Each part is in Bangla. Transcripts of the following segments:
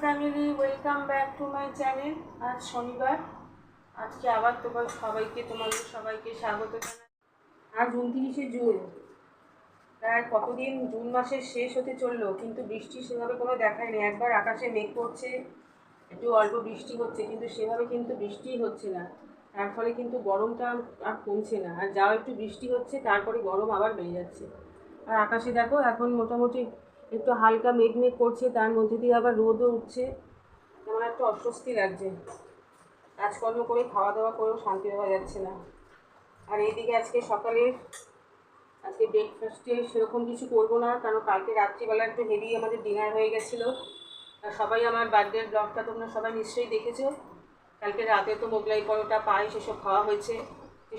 Family welcome back to my channel আজ শনিবার। আজকে আবার তোমার সবাইকে, তোমাদের সবাইকে স্বাগত জানাই। আজ উনত্রিশে জুন। প্রায় কতদিন? জুন মাসের শেষ হতে চলল, কিন্তু বৃষ্টি সেভাবে কোনো দেখায় নেই। একবার আকাশে মেঘ করছে, একটু অল্প বৃষ্টি হচ্ছে, কিন্তু সেভাবে কিন্তু বৃষ্টিই হচ্ছে না। তার ফলে কিন্তু গরমটা আর কমছে না। আর যাও একটু বৃষ্টি হচ্ছে, তারপরে গরম আবার বেড়ে যাচ্ছে। আর আকাশে দেখো, এখন মোটামুটি একটু হালকা মেঘ মেঘ করছে, তার মধ্যে দিয়ে আবার রোদও উঠছে। আমার একটু অস্বস্তি লাগছে। কাজকর্ম করে খাওয়া দাওয়া করেও শান্তি পাওয়া যাচ্ছে না। আর এইদিকে আজকে সকালে, আজকে ব্রেকফাস্টে সেরকম কিছু করব না, কারণ কালকে রাত্রিবেলা একটু হেভি আমাদের ডিনার হয়ে গেছিল। আর সবাই আমার বার্থডের ব্লগটা তোমরা সবাই নিশ্চয়ই দেখেছ। কালকে রাতে তো মোগলাই পরোটা পাই সেসব খাওয়া হয়েছে।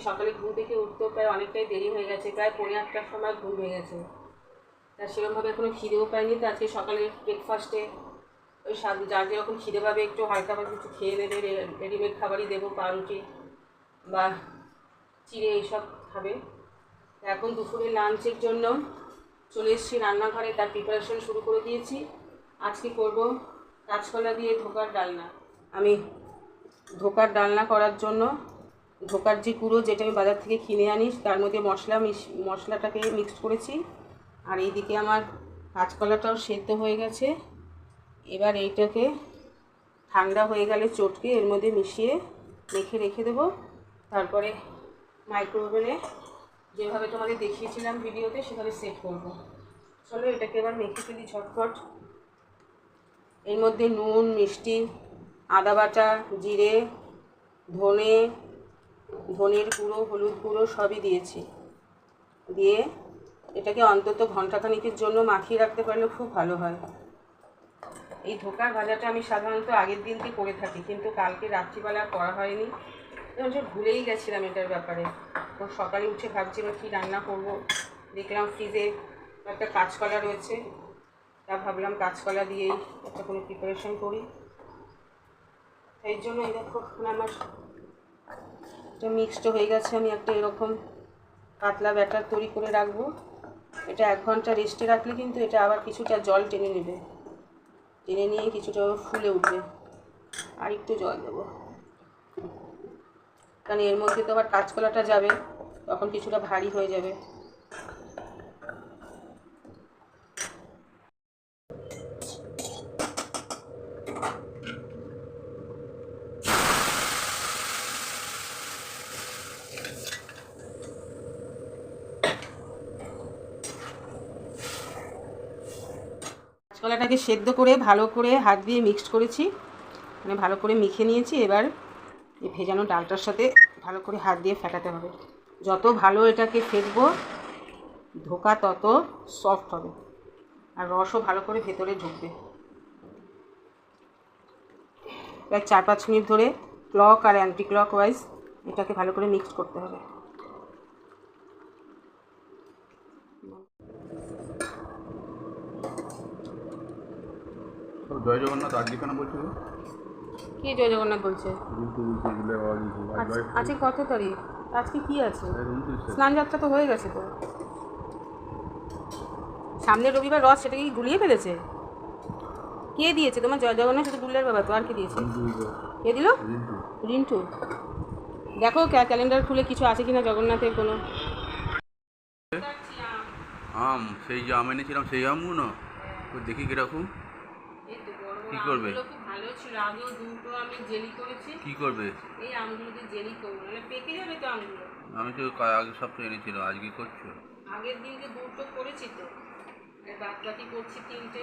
সকালে ঘুম থেকে উঠতেও প্রায় অনেকটাই দেরি হয়ে গেছে, প্রায় পৌনে আটটার সময় ঘুম হয়ে গেছে। তা সেরকমভাবে এখনও খিদেও পাইনি। তো আজকে সকালে ব্রেকফাস্টে ওই স্বাদ যার যেরকম খিদে পাবে, একটু হালকাভাবে কিছু খেয়ে নেবে রেডিমেড খাবারই দেবো, পাউরুটি বা চিড়ে এইসব খাবে। এখন দুপুরে লাঞ্চের জন্য চলে এসেছি রান্নাঘরে। তার প্রিপারেশন শুরু করে দিয়েছি। আজকে করব কাঁচকলা দিয়ে ধোকার ডালনা। আমি ধোকার ডালনা করার জন্য ধোকার যে গুঁড়ো যেটা আমি বাজার থেকে কিনে আনি, তার মধ্যে মশলা মিশ মশলাটাকে মিক্সড করেছি। আর এইদিকে আমার কাঁচকলাটাও সেদ্ধ হয়ে গেছে। এবার এইটাকে ঠান্ডা হয়ে গেলে চটকে এর মধ্যে মিশিয়ে রেখে রেখে দেবো। তারপরে মাইক্রোওভেনে যেভাবে তোমাদের দেখিয়েছিলাম ভিডিওতে, সেভাবে সেট করব। চলো এটাকে এবার মেখে ফেলি ঝটফট এর মধ্যে নুন, মিষ্টি, আদা বাটা, জিরে, ধনে, ধনের গুঁড়ো, হলুদ গুঁড়ো সবই দিয়েছি। দিয়ে এটাকে অন্তত ঘন্টাখানিকের জন্য মাখিয়ে রাখতে পারলে খুব ভালো হয়। এই ধোকার ভাজাটা আমি সাধারণত আগের দিনকে করে থাকি, কিন্তু কালকে রাত্রিবেলা করা হয়নি। এবং যে ভুলেই গেছিলাম এটার ব্যাপারে। তো সকালে উঠে ভাবছিলাম কী রান্না করব। দেখলাম ফ্রিজে একটা কাঁচকলা রয়েছে। তা ভাবলাম কাঁচকলা দিয়েই একটা কোনো প্রিপারেশন করি। এই জন্য এই দেখো আমার এটা মিক্সড হয়ে গেছে। আমি একটা এরকম পাতলা ব্যাটার তৈরি করে রাখব। এটা এক ঘণ্টা রেস্টে রাখলে কিন্তু এটা আবার কিছুটা জল টেনে নেবে। টেনে নিয়ে কিছুটা ফুলে উঠবে। আর একটু জল দেবো। কারণ এর মধ্যে তো আবার কাঁচকলাটা যাবে, তখন কিছুটা ভারী হয়ে যাবে। কাঁচকলাটাকে সেদ্ধ করে ভালো করে হাত দিয়ে মিক্সড করেছি। মানে ভালো করে মেখে নিয়েছি। এবার এই ভেজানো ডালটার সাথে ভালো করে হাত দিয়ে ফেটাতে হবে। যত ভালো এটাকে ফেটবো, ধোকা তত সফট হবে। আর রসও ভালো করে ভেতরে ঢুকবে। প্রায় চার পাঁচ মিনিট ধরে ক্লক আর অ্যান্টি ক্লক ওয়াইজ এটাকে ভালো করে মিক্স করতে হবে। জয় জগন্নাথ আজকে কেন বলছিল কে জয় জগন্নাথ বলছে? আজকে কত তারিখ? আজকে কি আছে? স্নান যাত্রা তো হয়ে গেছে তো। সামনের রবিবার রথ সেটাকে কি গুলিয়ে ফেলেছে? কে দিয়েছে? তোমার জয় জগন্নাথ শুধু গুল্লার বাবা তো আর কে দিয়েছে? কে দিল? রিন্টু। দেখো ক্যা- ক্যালেন্ডার খুলে কিছু আছে কিনা জগন্নাথের কোনো? আম সেই যে আম এনেছিলাম সেই আমগুলো। দেখি কীরকম। কি করবে? খুব ভালো ছিল। আগেও দুটো আমি জেলি করেছি। কি করবে? এই আমগুলো দিয়ে জেলি করব। মানে পেকে যাবে তো আমগুলো? আমি তো আগের সপ্তাহে এনেছিলাম আজকে করছ? আগের দিনকে দুটো করেছি তো আর বাদ বাকি করছি তিনটে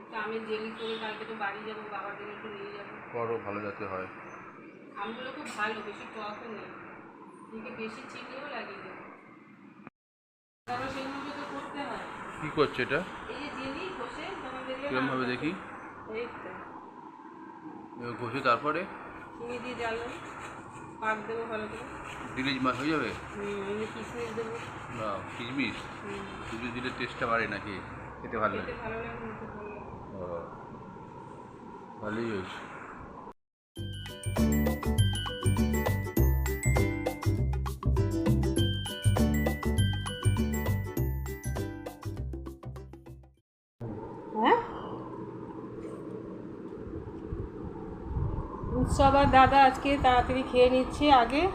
একটু আমের জেলি করে কালকে তো বাড়ি যাব বাবার জন্য একটু নিয়ে যাব। করো ভালো যাতে হয়। আমগুলো খুব ভালো বেশি টকও নেই। এদিকে বেশি চিনিও লাগিয়ে দেবো। তারপর সেইভাবে তো করতে হয়। কি করছ এটা? এই যে জেলি ঘষে তখন দেখি? এই তো ঘষে তারপরে? চিনি দিয়ে জ্বালবে পাক দেবো ভালো করে। দিলে মাছ হয়ে যাবে? হুম, কিশমিশ দেবো। বা কিশমিশ? দিলে টেস্টটা বাড়ে নাকি? খেতে ভালো লাগে। ভালো লাগে মুখে ভালো লাগে। ও ভালোই হয়েছে। উৎসব আর দাদা আজকে তাড়াতাড়ি খেয়ে নিচ্ছে আগে।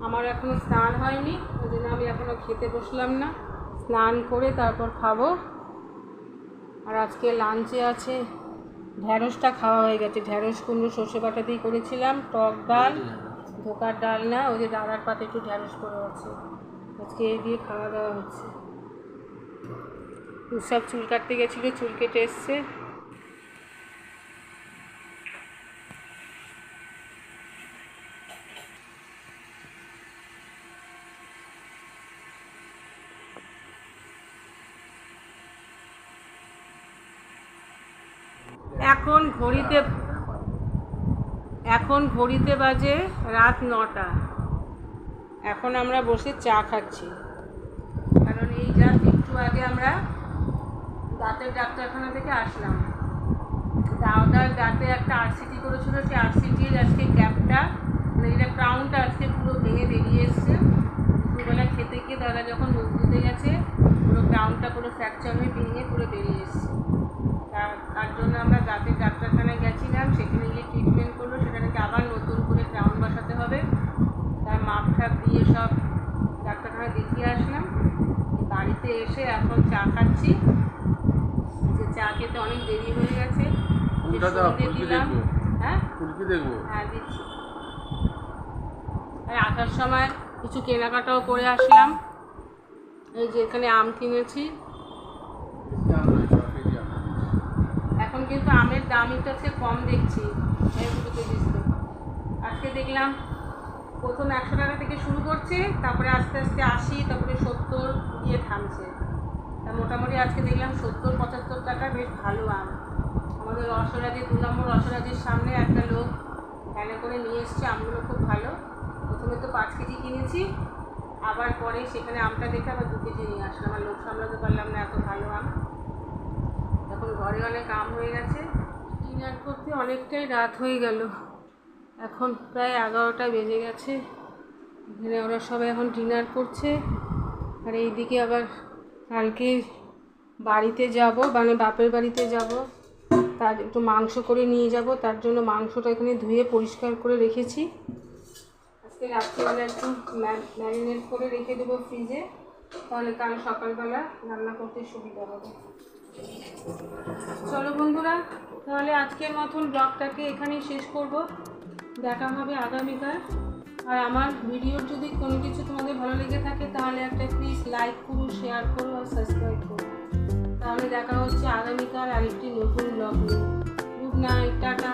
আমার এখনও স্নান হয়নি, ওই জন্য আমি এখনও খেতে বসলাম না। স্নান করে তারপর খাব। আর আজকে লাঞ্চে আছে ঢ্যাঁড়সটা খাওয়া হয়ে গেছে। ঢ্যাঁড়স কুমড়ো, সর্ষে বাটা দিয়ে করেছিলাম, টক ডাল, ধোকার ডাল না, ওই যে দাদার পাতে একটু ঢ্যাঁড়স করে আছে। আজকে এই দিয়ে খাওয়া দাওয়া হচ্ছে। উৎসব চুল কাটতে গেছিল, চুল কেটে এসছে। এখন ঘড়িতে এখন ঘড়িতে বাজে রাত নটা। এখন আমরা বসে চা খাচ্ছি। কারণ এই জাস্ট একটু আগে আমরা দাঁতের ডাক্তারখানা থেকে আসলাম। দাওদার দাঁতে একটা আরসিটি করেছিল, সেই আরসিটির আজকে ক্যাপটা মানে এটা ক্রাউনটা আজকে পুরো ভেঙে বেরিয়ে এসছে। দুপুরবেলা খেতে গিয়ে দাদা যখন মুখ ধুতে গেছে, পুরো ক্রাউনটা পুরো ফ্র্যাকচার হয়ে ভেঙে পুরো বেরিয়ে এসছে। তার জন্য আমরা দাঁতের ডাক্তারখানায় গেছিলাম সেখানে গিয়ে ট্রিটমেন্ট করল সেখানে আবার নতুন করে ক্রাউন বসাতে হবে। তার মাপ ঠাপ দিয়ে সব ডাক্তারখানায় দেখিয়ে আসলাম। বাড়িতে এসে এখন চা খাচ্ছি। যে চা খেতে অনেক দেরি হয়ে গেছে। দিলাম। হ্যাঁ? হ্যাঁ দিচ্ছি। আর আসার সময় কিছু কেনাকাটাও করে আসলাম। এই যে এখানে আম কিনেছি এখন কিন্তু আমের দাম একটু আজকে কম দেখছি। আজকে দেখলাম প্রথম একশো টাকা থেকে শুরু করছে, তারপরে আস্তে আস্তে আশি, তারপরে সত্তর দিয়ে থামছে। তা মোটামুটি আজকে দেখলাম সত্তর, পঁচাত্তর টাকা, বেশ ভালো আম। আমাদের রসরাজি দু নম্বর রসরাজির সামনে একটা লোক ভ্যানে করে নিয়ে এসছে, আমগুলো খুব ভালো। প্রথমে তো পাঁচ কেজি কিনেছি, আবার পরে সেখানে আমটা দেখে আবার দু কেজি নিয়ে আসলাম। আর লোক সামলাতে পারলাম না এত ভালো আম। ঘরে অনেক আম হয়ে গেছে। ডিনার করতে অনেকটাই রাত হয়ে গেল। এখন প্রায় এগারোটা বেজে গেছে। এখানে ওরা সবাই এখন ডিনার করছে। আর এইদিকে আবার কালকে বাড়িতে যাব মানে বাপের বাড়িতে যাব। তার একটু মাংস করে নিয়ে যাব। তার জন্য মাংসটা এখানে ধুয়ে পরিষ্কার করে রেখেছি। আজকে রাত্রিবেলা একটু ম্যারিনেট করে রেখে দেবো ফ্রিজে। তাহলে কাল সকালবেলা রান্না করতে সুবিধা হবে। চলো বন্ধুরা, তাহলে আজকের মতন ব্লগটাকে এখানেই শেষ করব। দেখা হবে আগামীকাল। আর আমার ভিডিওর যদি কোনো কিছু তোমাদের ভালো লেগে থাকে, তাহলে একটা প্লিজ লাইক করো শেয়ার করো আর সাবস্ক্রাইব করো। তাহলে দেখা হচ্ছে আগামীকাল আরেকটি নতুন ব্লগ নিয়ে। Good night tata.